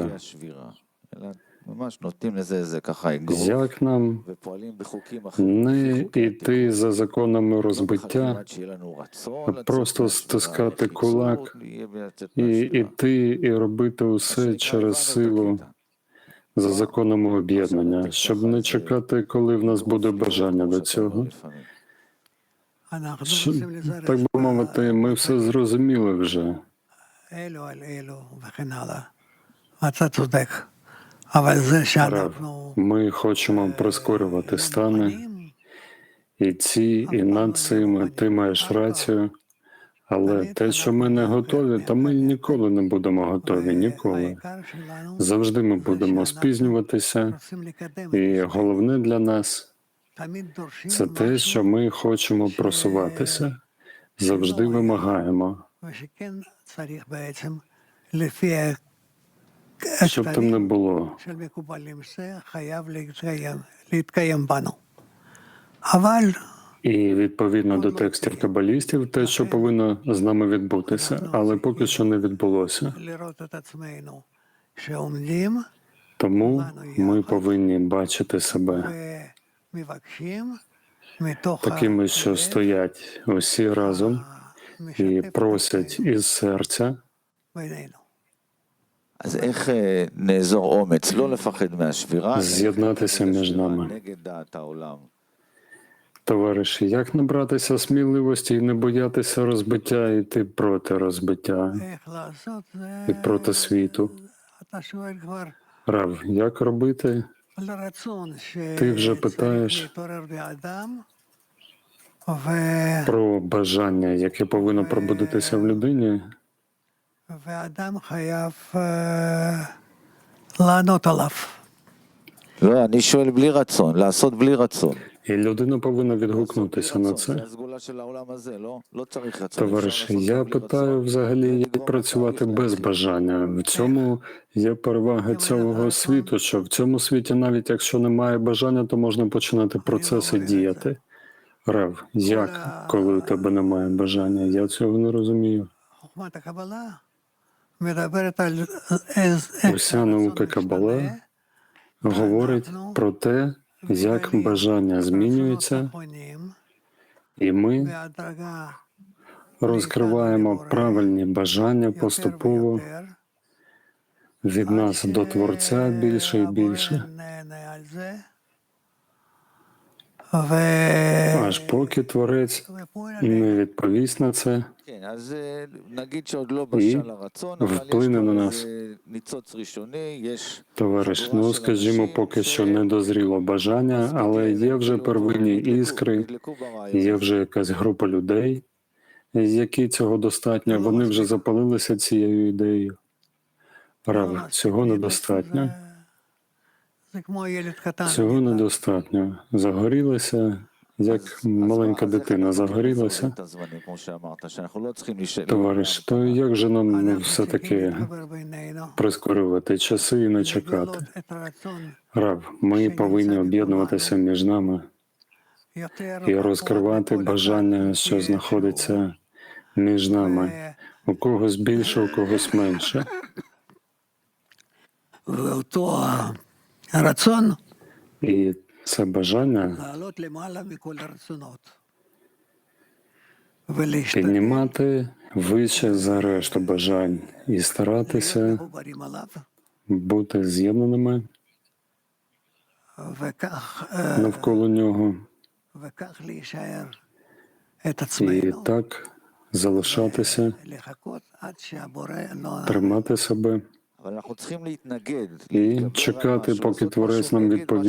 такое. Як нам не йти за законами розбиття, просто стискати кулак і йти і робити усе через силу за законами об'єднання, щоб не чекати, коли в нас буде бажання до цього. Щоб, так би мовити, ми все зрозуміли вже. Ми хочемо прискорювати стани, і ці, і над цим ти маєш рацію. Але те, що ми не готові, то ми ніколи не будемо готові. Ніколи завжди ми будемо спізнюватися. І головне для нас це те, що ми хочемо просуватися, завжди вимагаємо. Щоб там не було. І відповідно до текстів кабалістів, те, що повинно з нами відбутися, але поки що не відбулося. Тому ми повинні бачити себе такими, що стоять усі разом і просять із серця. אז איך נאזור אומץ, לא לפחד מהשבירה, з'єднатися між нами. Товариші, як набратися сміливості і не боятися розбиття, і йти проти розбиття і проти світу? Рав, як робити? Ти вже питаєш про бажання, яке повинно пробудитися в людині. ואדם חייב אה, לענות עליו. לא, אני שואל בלי רצון, לעשות בלי רצון. і людина повинна відгукнутися на זה це. הסגולה של העולם הזה, לא? לא צריך רצון. Товариші, אפשר לעשות я גם בלי питаю רצון. взагалі, як לגרום працювати לתהליך без להתחיל. бажання. В цьому є перевага цього світу, що в цьому світі, навіть якщо немає бажання, то можна починати процеси діяти. Рав, як, коли у тебе немає бажання? Я цього не розумію. Уся наука Кабала говорить про те, як бажання змінюється, і ми розкриваємо правильні бажання поступово від нас до Творця більше і більше. Аж поки творець не відповість на це і вплине на нас. Товариш, ну скажімо, поки що не дозріло бажання, але є вже первинні іскри, є вже якась група людей, які цього достатньо. Вони вже запалилися цією ідеєю. Правильно, цього недостатньо. Цього недостатньо. Загорілося, як маленька дитина загорілася. Товариш, то як же нам все-таки прискорювати часи і не чекати? Раб, ми повинні об'єднуватися між нами і розкривати бажання, що знаходиться між нами. У когось більше, у когось менше. І це бажання піднімати вище за решту бажань і старатися бути з'єднаними навколо нього. І так залишатися, тримати себе. І чекати, поки творець нам відповість.